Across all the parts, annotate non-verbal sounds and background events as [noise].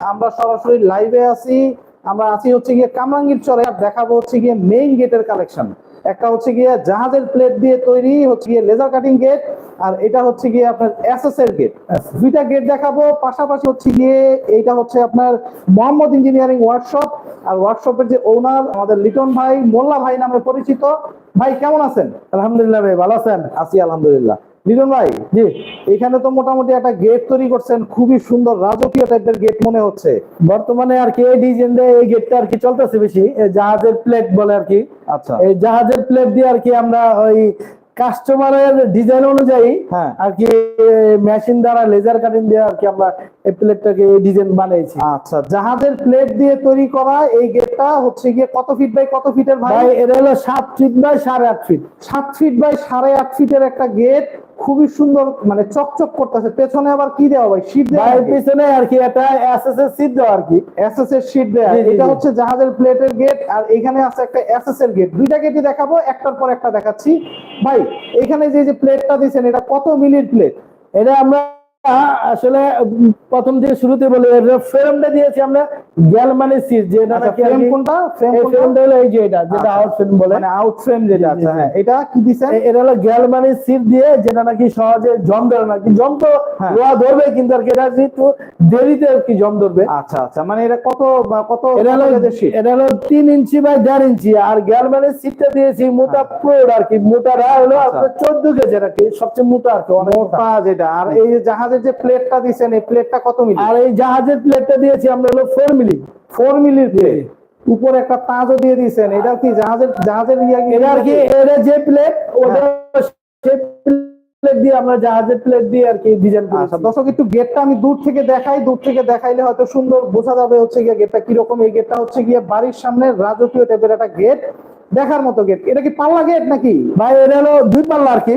আমরা সরাসরি লাইভে আছি। আমরা আছি হচ্ছে গিয়ে কামরাঙ্গীর চরে। দেখাবো হচ্ছে গিয়ে মেইন গেটের কালেকশন একটা হচ্ছে গিয়ে জাহাজের প্লেট দিয়ে তৈরি হচ্ছে গিয়ে লেজার কাটিং গেট আর এটা হচ্ছে গিয়ে আপনার এর গেট দুইটা গেট দেখাবো। পাশাপাশি হচ্ছে গিয়ে এইটা হচ্ছে আপনার মোহাম্মদ ইঞ্জিনিয়ারিং ওয়ার্কশপ আর ওয়ার্কশপের যে ওনার আমাদের লিটন ভাই, মোল্লা ভাই নামে পরিচিত। ভাই, কেমন আছেন? আলহামদুলিল্লাহ ভাই, ভালো আছেন? আছি আলহামদুলিল্লাহ। লিটন ভাই জি। এখানে তো মোটামুটি একটা গেট তৈরি করছেন খুবই সুন্দর রাজকীয় টাইপের গেট মনে হচ্ছে। বর্তমানে আর কি এই ডিজাইনটা এই গেটটা আর কি চলতেছে বেশি জাহাজের প্লেট বলে আর কি। আচ্ছা। এই জাহাজের প্লেট দিয়ে আর কি আমরা ওই কাস্টমারের ডিজাইন অনুযায়ী হ্যাঁ। আর কি মেশিন দ্বারা লেজার কাটিং দিয়ে আর কি আমরা এই প্লেটটাকে ডিজাইন বানিয়েছি। আচ্ছা। জাহাজের প্লেট দিয়ে তৈরি করা এই গেটটা হচ্ছে গিয়ে কত ফিট বাই কত ফিটের ভাই? ভাই এটা হলো সাত ফিট বাই সাড়ে আট ফিট সাত ফিট বাই সাড়ে আট ফিটের একটা গেট খুবই সুন্দর মানে চকচক করতেছে। পেছনে আবার কি দেওয়া ভাই? শীট দেওয়া পেছনে আর কি এটা এসএস এর সিট দেওয়া আর কি। এসএস এর শীট দেওয়া এটা হচ্ছে জাহাজের প্লেটের গেট আর এখানে আছে একটা এসএস এর গেট দুইটা গেটই দেখাবো একটার পর একটা দেখাচ্ছি। ভাই এখানে যে যে প্লেটটা দিয়েছেন এটা কত মিলির প্লেট এটা আমরা আসলে প্রথম শুরুতে বলি ফ্রেমটা দিয়েছি আমরা গ্যালমানি সিট যেটা ফ্রেম কোনটা ফ্রেমটা হলো এই যে এটা যেটা আচ্ছা। আউট ফ্রেম বলে মানে আউট ফ্রেম যেটা আছে হ্যাঁ এটা কি দিছেন এটা হলো গ্যালমানি সিট দিয়ে যেটা নাকি সহজে জম ধরে না কি জম তো হ্যাঁ। ধরবে কিন্তু আর এটা একটু দেরিতে কি জম ধরবে আচ্ছা আচ্ছা মানে এটা কত কত এটা হলো? এটা হলো তিন ইঞ্চি বাই দেড় ইঞ্চি আর গ্যালমানি সিটটা দিয়েছি মোটা প্রোড আর কি মোটাটা হলো আচ্ছা। আপনার চোদ্দ কেজি আর কি সবচেয়ে মোটা আর কি অনেক মোটা। মোটা যেটা আর এই যে জাহাজের যে প্লেটটা দিছেন এই প্লেটটা কত মিলি? আর এই জাহাজের প্লেটটা দিয়েছি আমরা হলো ফোর মিলি। ফোর মিলির প্লেট উপরে একটা তাজও দিয়ে দিয়েছেন এটা কি জাহাজের জাহাজের এটা আর কি? এটা যে প্লেট ওটা প্লেট দিয়ে আমরা জাহাজের প্লেট দিয়ে আর কি ডিজাইন আচ্ছা দর্শক একটু গেটটা আমি দূর থেকে দেখাই দূর থেকে দেখাইলে হয়তো সুন্দর বোঝা যাবে হচ্ছে গিয়ে গেটটা কীরকম। এই গেটটা হচ্ছে গিয়ে বাড়ির সামনে রাজকীয় টাইপের একটা গেট দেখার মতো গেট এটা কি পাল্লা গেট নাকি? ভাই এটা হলো দুই পাল্লা আর কি।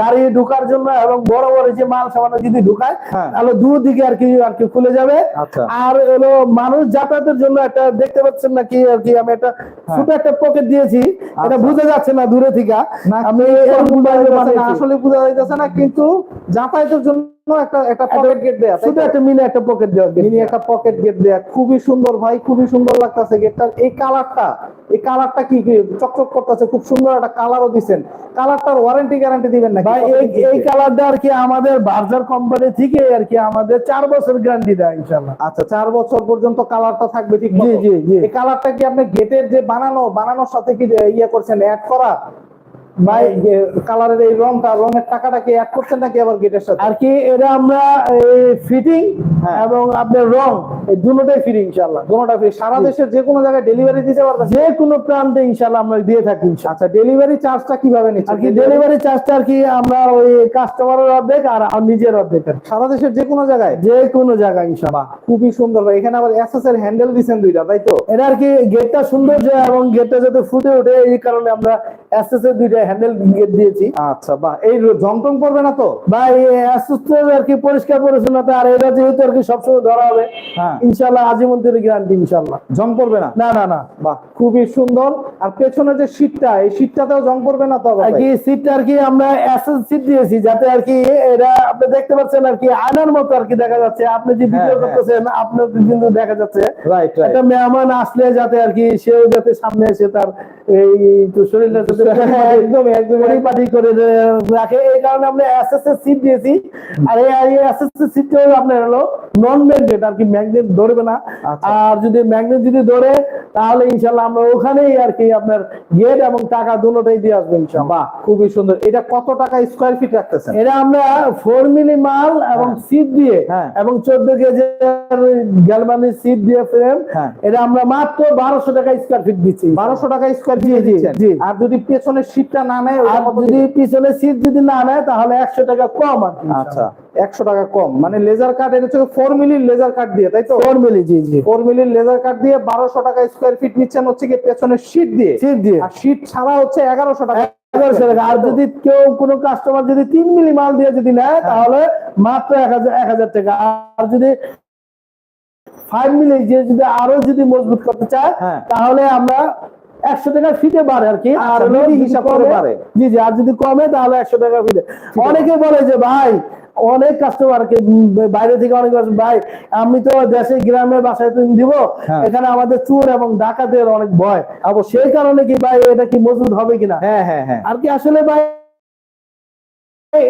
গাড়ি ঢোকার জন্য এবং বড় বড় যে মাল সামান যদি ঢুকায় হ্যাঁ। তাহলে দূর দিকে আর কি আর কি খুলে যাবে। আচ্ছা। আর হলো মানুষ যাতায়াতের জন্য একটা দেখতে পাচ্ছেন নাকি আর কি আমি একটা ছোট একটা পকেট দিয়েছি। এটা আচ্ছা। বোঝা যাচ্ছে না দূরে থেকে। আমি। আসলে বোঝা যাইতেছে না কিন্তু যাতায়াতের জন্য একটা একটা পকেট গেট দেয়া তাই একটা মিনি একটা পকেট দেওয়া মিনি একটা পকেট গেট দেয়া খুবই সুন্দর ভাই খুবই সুন্দর লাগতেছে গেটটার এই কালারটা এই কালারটা কি কি চকচক করতেছে খুব সুন্দর একটা কালারও দিছেন। কালারটার ওয়ারেন্টি গ্যারান্টি দিবেন নাকি? ভাই এই এই কালারটা আর কি আমাদের বার্জার কোম্পানি থেকে আর কি আমাদের চার বছর গ্যারান্টি দেয় ইনশাল্লাহ আচ্ছা চার বছর পর্যন্ত কালারটা থাকবে ঠিক জি, জি, জি। এই কালারটা কি আপনি গেটের যে বানানো বানানোর সাথে কি ইয়ে করছেন অ্যাড করা? ভাই কালারের এই রংটা রঙের টাকাটা কি অ্যাড করছেন নাকি আবার গেটের সাথে? আর কি এটা আমরা ফিটিং হ্যাঁ। এবং আপনার রং এই দুটোটাই ফ্রি ইনশাল্লাহ কোনোটা ফ্রি সারা দেশের যে কোনো জায়গায় ডেলিভারি দিতে পারবেন? যে কোনো প্রান্তে ইনশাল্লাহ আমরা দিয়ে থাকি আচ্ছা ডেলিভারি চার্জটা কীভাবে আর কি ডেলিভারি চার্জটা আর কি আমরা ওই কাস্টমারের অর্ধেক আর নিজের অর্ধেক সারা দেশের যে কোনো জায়গায়? যে কোনো জায়গায় ইনশাল্লাহ খুবই সুন্দর ভাই। এখানে আবার এসএস এর হ্যান্ডেল দিছেন দুইটা তাই তো? এটা আর কি গেটটা সৌন্দর্য এবং গেটটা যাতে ফুটে ওঠে এই কারণে আমরা এসএস এর দুইটা হ্যান্ডেল গেট দিয়েছি। আচ্ছা বাহ এই ঝংটং পড়বে না তো? বা এই অসুস্থ আর কি পরিষ্কার পরিচ্ছন্নতা আর এটা যেহেতু আর কি সবসময় ধরা হবে হ্যাঁ। ইনশাল্লাহ আজীবন্তের গ্যারান্টি ইনশাল্লাহ জং পড়বে না? না না না। বাহ। খুবই সুন্দর। আর পেছনে যে শীটটা এই শীটটাতেও জং পড়বে না তো আবার? আর কি সিটটা আর কি আমরা এসএস সিট দিয়েছি যাতে আর কি এটা আপনি দেখতে পাচ্ছেন আর কি আয়নার মতো আর কি দেখা যাচ্ছে। আপনি যে ভিডিও হ্যাঁ, হ্যাঁ। করতেছেন আপনার কিন্তু দেখা যাচ্ছে। রাইট রাইট একটা মেহমান আসলে যাতে আর কি সেও যাতে সামনে এসে তার এই তো শরীরটা যাতে [laughs] একদম একদম পরিপাটি করে রাখে। এই কারণে আমরা এসএস এর সিট দিয়েছি। আর এই এসএস এর সিটটা আপনার হলো নন ম্যাগনেট আর কি ম্যাগনেট ধরবে না। আচ্ছা। আর যদি ম্যাগনেট যদি ধরে তাহলে ইনশাল্লাহ আমরা ওখানেই আর কি আপনার গেট এবং টাকা দুটোটাই দিয়ে আসব ইনশাল্লাহ খুবই সুন্দর। এটা কত টাকা স্কোয়ার ফিট রাখতেছেন? এটা আমরা ফোর মিলি মাল এবং সিট দিয়ে হ্যাঁ। এবং চোদ্দ কেজি গ্যালমানি সিট দিয়ে ফ্রেম হ্যাঁ। এটা আমরা মাত্র বারোশো টাকা স্কোয়ার ফিট দিচ্ছি। বারোশো টাকা স্কোয়ার ফিট জি, আর যদি পেছনের শীটটা না নেয় আর যদি পিছনে সিট যদি না নেয় তাহলে একশো টাকা কম আর আচ্ছা একশো টাকা কম। মানে লেজার কাট এটা হচ্ছে ফোর মিলির লেজার কাট দিয়ে তাই তো? ফোর মিলি জি জি। ফোর মিলির লেজার কাট দিয়ে বারোশো টাকা স্কোয়ার ফিট নিচ্ছেন হচ্ছে কি পেছনের শীট দিয়ে। দিয়ে। আর শীট ছাড়া হচ্ছে এগারোশো টাকা। এগারোশো টাকা। আর যদি কেউ কোনো কাস্টমার যদি তিন মিলি মাল দিয়ে যদি নেয় তাহলে মাত্র এক হাজার এক হাজার টাকা। আর যদি ফাইভ মিলি যে যদি আরও যদি মজবুত করতে চায় হ্যাঁ। তাহলে আমরা একশো টাকা ফিতে বাড়ে আর কি। আর আচ্ছা, হলো হিসাব করে বাড়ে। জি জি আর যদি কমে তাহলে একশো টাকা ফিতে অনেকে বলে যে ভাই অনেক কাস্টমার বাইরে থেকে অনেক ভাই আমি তো দেশে গ্রামে বাসায় তুমি দিব হ্যাঁ। এখানে আমাদের চোর এবং ডাকাতের অনেক ভয় অবশ্য সেই কারণে কি ভাই এটা কি মজুদ হবে কিনা হ্যাঁ হ্যাঁ হ্যাঁ আর কি আসলে ভাই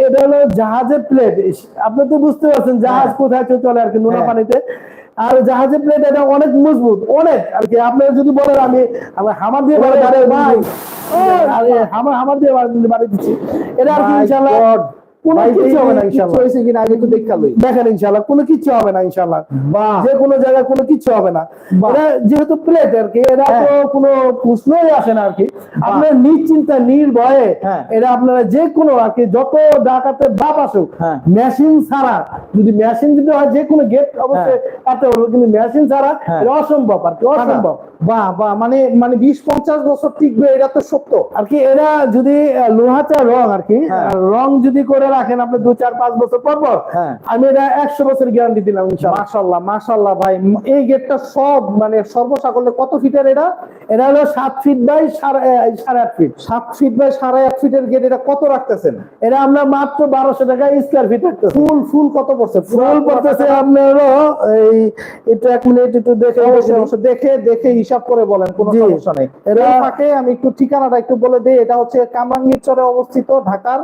এটা হলো জাহাজের প্লেট আপনি তো বুঝতে পারছেন জাহাজ হ্যাঁ। কোথায় চলে আর কি নোনা হ্যাঁ। পানিতে আর জাহাজের প্লেট এটা অনেক মজবুত অনেক আর কি আপনি যদি বলেন আমি হামার দিয়ে বাড়ি ভাই। আরে হামার হামার দিয়ে বাড়ি- দিচ্ছি এটা আর কি God! কোনো ভাই, কিছু হবে না ইনশাআল্লাহ। হয়েছে কিনা আগে একটু দেখা লই। দেখেন ইনশাআল্লাহ কোনো কিছু হবে না ইনশাআল্লাহ। যে কোনো জায়গায় কোনো কিছু হবে না। এটা যেহেতু প্লেট আর কি এটা তো হ্যাঁ। কোনো প্রশ্নই আসে না আর কি। আপনার নিশ্চিন্তা নির্ভয়ে হ্যাঁ। এটা আপনারা যে কোনো আর কি যত ডাকাতের বাপ আসুক হ্যাঁ। মেশিন ছাড়া যদি মেশিন যদি হয় যে কোনো গেট অবশ্যই কাটতে পারবে কিন্তু মেশিন ছাড়া হ্যাঁ। এটা অসম্ভব আর কি অসম্ভব। বাহ বাহ মানে মানে বিশ পঞ্চাশ বছর টিকবে এটা তো সত্য। আর কি এরা যদি লোহাটা রং আর কি হ্যাঁ। রং যদি করে রাখেন আপনি দু চার পাঁচ বছর পর পর হ্যাঁ। আমি এটা একশো বছর গ্যারান্টি দিলাম মাশাল্লাহ মাশাল্লাহ ভাই এই গেটটা সব মানে সর্বসাকল্যে কত ফিটের এটা? এটা হলো সাত ফিট বাই সাড়ে আট ফিট সাত ফিট বাই সাড়ে আট ফিটের গেট এটা কত রাখতেছেন? এটা আমরা মাত্র বারোশো টাকা স্কোয়ার ফিট রাখতেছি। ফুল ফুল কত পড়ছে? ফুল পড়তেছে আপনার এই একটু এক মিনিট একটু দেখে দেখে দেখে হিসাব করে বলেন কোনো সমস্যা নেই। এটা- এর ফাঁকে আমি একটু ঠিকানাটা একটু বলে দিই এটা হচ্ছে কামরাঙ্গীর চরে অবস্থিত ঢাকার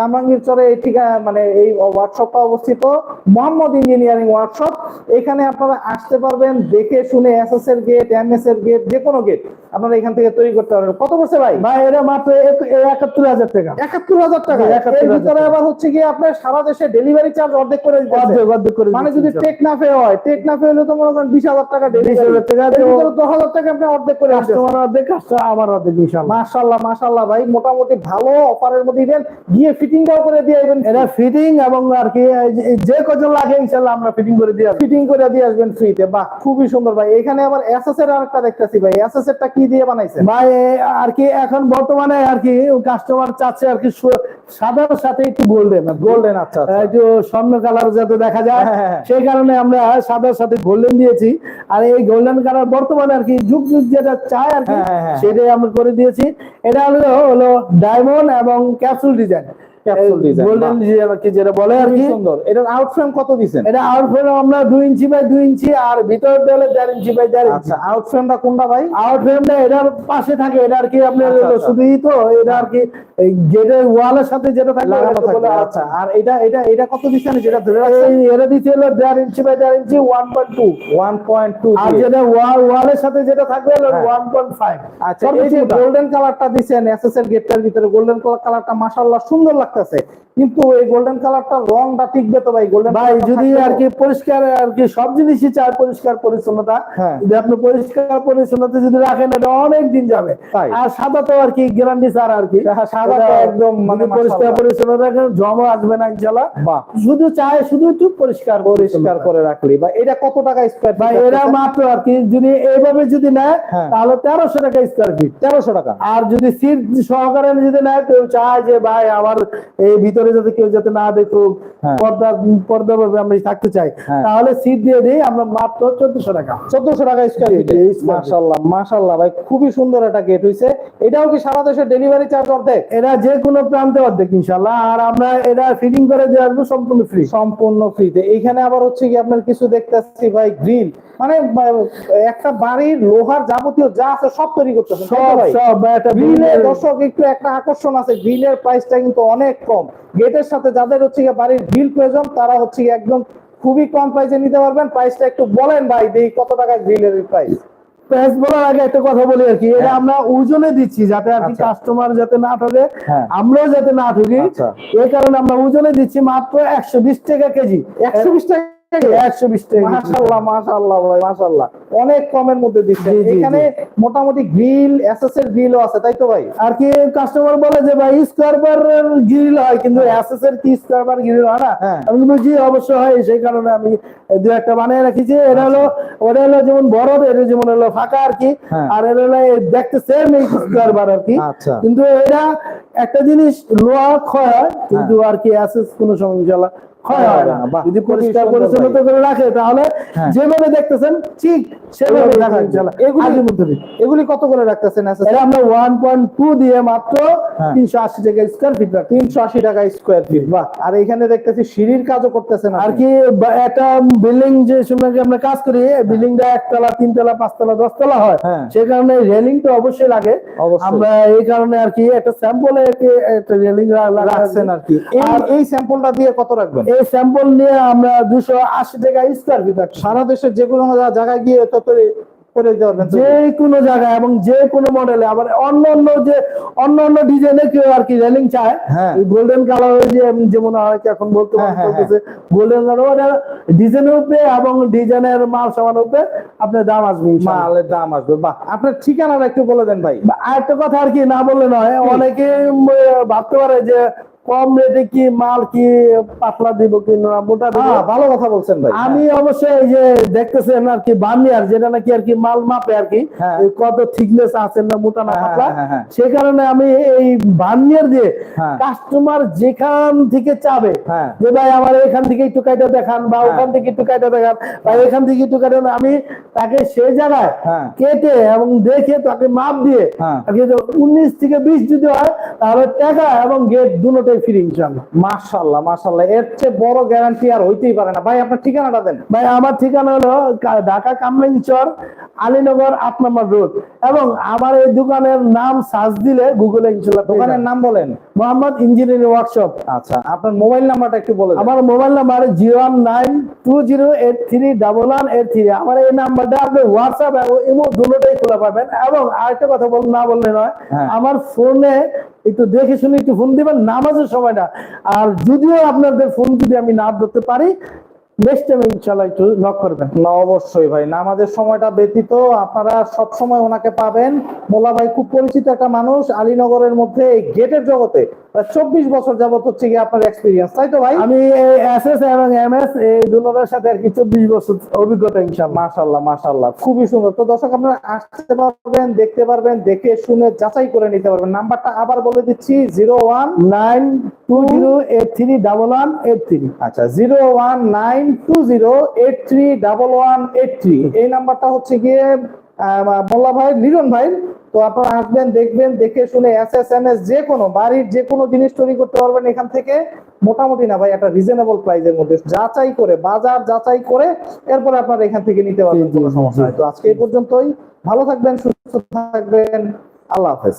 কামরাঙ্গীর চরে এই ঠিকানা মানে এই ওয়ার্কশপটা অবস্থিত। মোহাম্মদ ইঞ্জিনিয়ারিং ওয়ার্কশপ এখানে আপনারা আসতে পারবেন দেখে শুনে এসএস এর গেট এমএস এর গেট যে কোনো গেট আপনারা এখান থেকে তৈরি করতে পারবেন। কত ভাই? ভাই এটা মাত্র একাত্তর হাজার টাকা। একাত্তর হাজার টাকা? এর ভিতরে আবার হচ্ছে গিয়ে আপনার সারা দেশে ডেলিভারি চার্জ অর্ধেক করে দিতেছে। অর্ধেক অর্ধেক করে মানে যদি টেকনাফে হয় টেকনাফে হলে তো মনে করেন বিশ হাজার টাকা ডেলিভারি 20,000 টাকা দশ হাজার টাকা আপনি অর্ধেক করে। কাস্টমার অর্ধেক আমার অর্ধেক ইনশাআল্লাহ। মাশাল্লাহ ভাই। মোটামুটি ভালো অফারের মধ্যে দিবেন গিয়ে ফিটিংটাও করে দিয়ে আসবেন। এটা ফিটিং এবং আর কি যে- কজন লাগে ইনশাআল্লাহ আমরা ফিটিং করে দিয়ে ফিটিং করে দিয়ে আসবেন ফ্রিতে বাহ খুবই সুন্দর ভাই। এখানে আবার এসএস এর আরেকটা দেখতেছি ভাই। এসএস এরটা কি দিয়ে বানাইছেন? ভাই আর কি এখন বর্তমানে আর কি কাস্টমার চাচ্ছে আর কি সাদার সাথে একটু গোল্ডেন গোল্ডেন আচ্ছা আচ্ছা। একটু স্বর্ণ কালার যাতে দেখা যায় হ্যাঁ, হ্যাঁ। সেই কারণে আমরা সাদার সাথে গোল্ডেন দিয়েছি। আর এই গোল্ডেন কালার বর্তমানে আর কি যুগ যুগ যেটা চায় আর কি হ্যাঁ, হ্যাঁ, হ্যাঁ। সেটাই আমরা করে দিয়েছি। এটা হলো হলো ডায়মন্ড এবং capsule design Design, golden design কি যেটা বলে আর কি? সুন্দর। এটার কত দিছেন? এটা আউটফ্রেম আমরা দুই ইঞ্চি বাই দুই ইঞ্চি আর ভিতর দেওয়ালে দেড় ইঞ্চি বাই দেড় ইঞ্চি আচ্ছা আউট ফ্রেমটা কোনটা ভাই? আউটফ্রেমটা এটার পাশে থাকে এটা আর কি আপনার আচ্ছা, আচ্ছা। শুধুই তো এটা আর কি গেটের ওয়ালের সাথে যেটা থাকে আচ্ছা। আর এটা এটা এটা কত দিছেন যেটা ধরে রাখছেন? এটা দিচ্ছে হলো দেড় ইঞ্চি বাই দেড় ইঞ্চি ওয়ান পয়েন্ট টু 1.2 আর যেটা ওয়াল ওয়ালের সাথে যেটা থাকবে হ্যাঁ। আচ্ছা এই যে গোল্ডেন কালারটা দিছেন গেটটার ভিতরে গোল্ডেন কালারটা মাশাআল্লাহ সুন্দর লাগতেছে কিন্তু এই গোল্ডেন কালারটা রংটা টিকবে তো ভাই গোল্ডেন ভাই যদি আর কি পরিষ্কার আর কি সব জিনিসই চায় পরিষ্কার পরিচ্ছন্নতা। হ্যাঁ। যদি আপনি পরিষ্কার পরিচ্ছন্নতা যদি রাখেন এটা অনেক দিন যাবে। আর সাদা তো আর কি গ্যারান্টি স্যার আর কি হ্যাঁ, সাদা তো একদম মানে পরিষ্কার। পরিচ্ছন্নতা রাখেন জমা আসবে না ইনশাল্লাহ বাহ। শুধু চায় শুধু একটু পরিষ্কার পরিষ্কার করে রাখলি। বা এটা কত টাকা স্কয়ার ভাই এরা মাত্র আর কি যদি এইভাবে যদি নেয় হ্যাঁ। তাহলে তেরোশো টাকা স্কোয়ার ফিট তেরোশো টাকা। আর যদি সিট সহকারে যদি নেয় কেউ চায় যে ভাই আমার এই ভিতরে যাতে কেউ যাতে না দেখুক হ্যাঁ। পর্দা পর্দা ভাবে আমরা থাকতে চাই হ্যাঁ। তাহলে সিট দিয়ে দিই আমরা মাত্র চোদ্দশো টাকা। চোদ্দশো টাকা স্কয়ার ফিট। মাশাল্লাহ মাশাল্লাহ ভাই খুবই সুন্দর একটা গেট হইছে। এটাও কি সারা দেশে ডেলিভারি চার্জ অর্ধেক? এরা যে কোনো প্রান্তে অর্ধেক ইনশাল্লাহ আর আমরা এটা ফিটিং করে দিয়ে আসব সম্পূর্ণ ফ্রি সম্পূর্ণ ফ্রিতে এইখানে আবার হচ্ছে কি আপনার কিছু দেখতেছি ভাই গ্রিল মানে একটা বাড়ির লোহার যাবতীয় যা আছে সব তৈরি করতেছে সব সব একটা গ্রিলের দর্শক একটু একটা আকর্ষণ আছে গ্রিলের প্রাইসটা কিন্তু অনেক কম। গেটের সাথে যাদের হচ্ছে গিয়ে বাড়ির বিল প্রয়োজন তারা হচ্ছে গিয়ে একদম খুবই কম প্রাইসে নিতে পারবেন প্রাইসটা একটু বলেন ভাই দেই কত টাকা গ্রিলের প্রাইস প্রাইস বলার আগে একটা কথা বলি আর কি এটা হ্যাঁ। আমরা ওজনে দিচ্ছি যাতে আর কি আচ্ছা। কাস্টমার যাতে না ঠকে হ্যাঁ। আমরাও যাতে না ঠকি আচ্ছা। এই কারণে আমরা ওজনে দিচ্ছি মাত্র একশো বিশ টাকা কেজি একশো বিশ টাকা একশো বিশ টাকা কেজি। মাশাল্লাহ মাশাল্লাহ ভাই মাশাল্লাহ অনেক কমের মধ্যে দিচ্ছেন জি, জি, এখানে মোটামুটি গ্রিল এসএস এর গ্রিলও আছে তাই তো ভাই? আর কি কাস্টমার বলে যে ভাই স্কোয়ার গ্রিল হয় কিন্তু এসএস এর কি স্কোয়ার গ্রিল হয় না। আমি বলছি জি অবশ্যই হয় সেই কারণে আমি দু একটা বানিয়ে রাখিছি। এটা হলো ওটা হলো যেমন বড় এটা যেমন হলো ফাঁকা আর কি। হ্যাঁ। আর এটা হলো দেখতে সেম এই স্কোয়ার বার আর কি। আচ্ছা। কিন্তু এটা একটা জিনিস লোহা ক্ষয় হয় কিন্তু আর কি এসএস কোনো সময় ইনশাল্লাহ যদি খুবই পরিষ্কার পরিচ্ছন্নতা করে রাখে তাহলে। যেভাবে দেখতেছেন ঠিক সেভাবে রাখা থাকবে। ইনশাআল্লাহ এগুলি- আগের মতো এগুলি কত করে রাখতেছেন এটা আমরা ওয়ান পয়েন্ট টু দিয়ে মাত্র। তিনশো আশি টাকা স্কোয়ার ফিট তিনশো আশি টাকা স্কোয়ার ফিট বাহ। আর এখানে দেখতেছি সিঁড়ির কাজও করতেছেন আর কি একটা বিল্ডিং যে সময় আমরা কাজ করি বিল্ডিংটা একতলা তিনতলা পাঁচতলা দশতলা হয়। হ্যাঁ। সে কারণে রেলিং তো অবশ্যই লাগে। আমরা এই কারণে আর কি একটা স্যাম্পল একটা রেলিং রাখছেন আর কি। এই স্যাম্পলটা দিয়ে কত রাখবেন? এই স্যাম্পল নিয়ে আমরা দুশো আশি টাকা স্কোয়ার ফিট সারা দেশের যে কোনো জায়গায় গিয়ে তত করে দিতে পারবেন যে কোনো জায়গায় এবং যে কোনো মডেলে আবার অন্য অন্য যে অন্য অন্য ডিজাইনে কেউ আর কি রেলিং চায়। হ্যাঁ। গোল্ডেন কালারের যে যেমন হয় এখন বলতে হ্যাঁ, হ্যাঁ, গোল্ডেন কালার ডিজাইনের উপরে এবং ডিজাইনের মাল সামানের উপরে আপনার দাম আসবে। মালের দাম আসবে। বাহ আপনার ঠিকানাটা একটু বলে দেন ভাই। বা আরেকটা কথা আর কি না বললে নয় অনেকে ভাবতে পারে যে কম রেটে কি মাল কি পাতলা দিব কি না মোটা দিব হ্যাঁ ভালো কথা বলছেন ভাই আমি অবশ্যই এই যে দেখতেছেন আর কি বার্নিয়ার যেটা নাকি আর কি মাল মাপে আর কি হ্যাঁ। কত থিকনেস আছে না মোটা না হ্যাঁ, পাতলা হ্যাঁ, হ্যাঁ। সে কারণে আমি এই বার্নিয়ার দিয়ে হ্যাঁ। কাস্টমার যেখান থেকে চাবে হ্যাঁ। যে ভাই আমার এখান থেকে একটু কাইটা দেখান বা ওখান থেকে একটু কাইটা দেখান বা এখান থেকে একটু কাইটা আমি তাকে সে জায়গায় হ্যাঁ। কেটে এবং দেখে তাকে মাপ দিয়ে হ্যাঁ। উনিশ থেকে বিশ যদি হয় তাহলে টাকা এবং গেট দুটোটাই ফ্রি ইনশাল্লাহ মাশাল্লাহ মাশাল্লাহ এর চেয়ে বড় গ্যারান্টি আর হইতেই পারে না। ভাই আপনার ঠিকানাটা দেন। ভাই আমার ঠিকানা হলো ঢাকা কামরাঙ্গীচর আলীনগর আট নম্বর রোড। এবং আমার এই দোকানের নাম সার্চ দিলে গুগলে ইনশাল্লাহ দোকানের নাম বলেন। মোহাম্মদ ইঞ্জিনিয়ারিং ওয়ার্কশপ আচ্ছা আপনার মোবাইল নাম্বারটা একটু বলে আমার mobile number zero one nine two zero eight three double one eight three. আমার এই নাম্বারটা আপনি হোয়াটসঅ্যাপ এবং ইমো দুটোটাই খোলা পাবেন। এবং আরেকটা কথা বল না বললে নয় হ্যাঁ। আমার ফোনে একটু দেখে শুনে একটু ফোন দিবেন, নামাজের সময়টা। আর যদিও আপনাদের ফোন যদি আমি না ধরতে পারি নেক্সট টাইম ইনশাল্লাহ একটু নক করবেন। না, অবশ্যই ভাই, নামাজের সময়টা ব্যতীত আপনারা সব সময় ওনাকে পাবেন। মোলা ভাই খুব পরিচিত একটা মানুষ, আলীনগরের মধ্যে এই গেটের জগতে। চব্বিশ বছর যাবত হচ্ছে গিয়ে আপনার এক্সপিরিয়েন্স তাই তো ভাই? আমি এস এস এবং এম এস এই দুটোর সাথে আর কি চব্বিশ বছর অভিজ্ঞতা ইনশাল্লাহ মাশাল্লাহ মাশাল্লাহ খুবই সুন্দর। তো দর্শক আপনারা আসতে পারবেন দেখতে পারবেন দেখে শুনে যাচাই করে নিতে পারবেন। নাম্বারটা আবার বলে দিচ্ছি zero one nine two zero eight three double one eight three. আচ্ছা zero one nine two zero eight three double one eight three. এই নাম্বারটা হচ্ছে গিয়ে মোল্লা ভাই লিরন ভাই তো আপনারা আসবেন দেখবেন দেখে শুনে এস এস এম এস যে কোনো বাড়ির যে কোনো জিনিস তৈরি করতে পারবেন এখান থেকে। মোটামুটি না ভাই একটা রিজনেবল প্রাইসের মধ্যে যাচাই করে বাজার যাচাই করে এরপরে আপনারা এখান থেকে নিতে পারবেন। কোনো সমস্যা তো আজকে এই পর্যন্তই। ভালো থাকবেন সুস্থ থাকবেন। আল্লাহ হাফেজ।